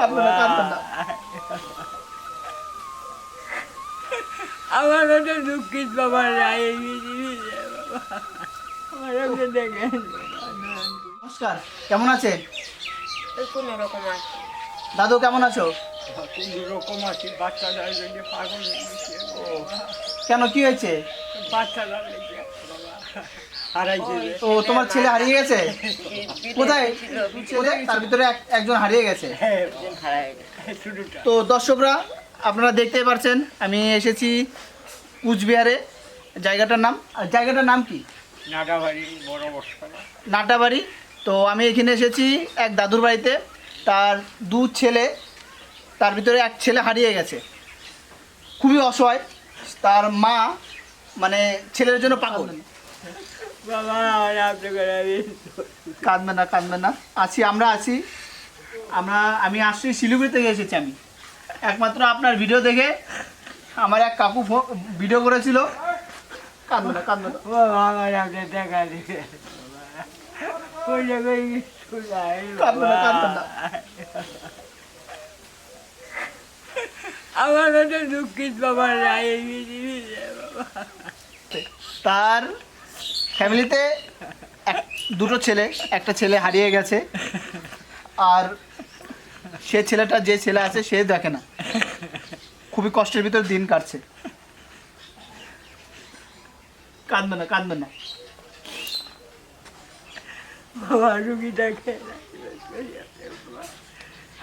না না। আমার ওটা দুঃখিত বাবা। আমার ওকে দেখেন। নমস্কার কেমন আছে কোনো রকম আছে দাদু কেমন আছো? কোনো রকম আছে বাচ্চারা জন্য পাগল হয়ে কেন কি হয়েছে? বাচ্চারা তো তোমার ছেলে হারিয়ে গেছে? কোথায়? কোথায়? তার ভিতরে এক- একজন হারিয়ে গেছে। হ্যাঁ তো দর্শকরা আপনারা দেখতেই পারছেন আমি এসেছি কুচবিহারে। জায়গাটার নাম? আর জায়গাটার নাম কি? নাগাবাড়ি বড় নাটাবাড়ি। তো আমি এখানে এসেছি এক দাদুর বাড়িতে। তার দু ছেলে তার ভিতরে এক ছেলে হারিয়ে গেছে। খুবই অসহায়। তার মা মানে ছেলের জন্য পাগল। বাবা আমার আপনি করে আমি কাঁদবে না কাঁদবে না। আছি আমরা আছি। আমরা আমি আসছি শিলিগুড়ি থেকে এসেছি আমি। একমাত্র আপনার ভিডিও দেখে আমার এক কাকু ভিডিও করেছিল। কাঁদবে না কাঁদবে না। বাবা আমার আপনি দেখা দিবে ওই জায়গায় শুনাই কাঁদবে না কাঁদবে না। আমার দুঃখিত বাবা। তার ফ্যামিলিতে এক দুটো ছেলে একটা ছেলে হারিয়ে গেছে। আর সে ছেলেটা যে ছেলে আছে সে দেখে না। খুবই কষ্টের ভিতরে দিন কাটছে। কাঁদবে না কাঁদবে না। বাবা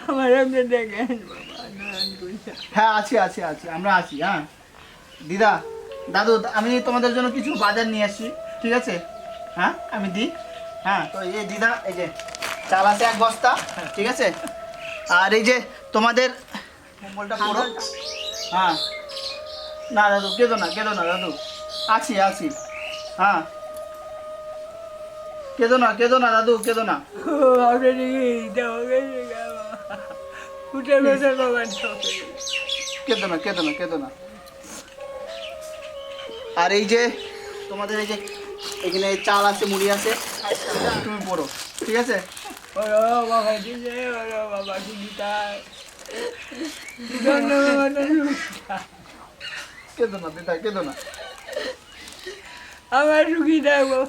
আমার আপনি দেখেন। হ্যাঁ আছি আছি আছি আমরা আছি হ্যাঁ। দিদা দাদু আমি তোমাদের জন্য কিছু বাজার নিয়ে আসছি। ঠিক আছে? হ্যাঁ আমি দিই। হ্যাঁ তো এই দিদা, এই যে চাল আছে এক বস্তা, ঠিক আছে? আর এই যে তোমাদের কম্বলটা পরো। হ্যাঁ। না, দাদু, কেঁদো না কেঁদো না, দাদু। আছি আছি। হ্যাঁ। কেঁদো না কেঁদো না, দাদু, কেঁদো না। কেঁদো না কেঁদো না কেঁদো না। আর এই যে তোমাদের এই যে এখানে চাল আছে মুড়ি আছে। তুমি পড়ো ঠিক আছে? কেঁদো না দিদা কেঁদো না। আমার সুখী বাবা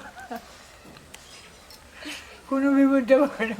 কোনো বিপদ পারে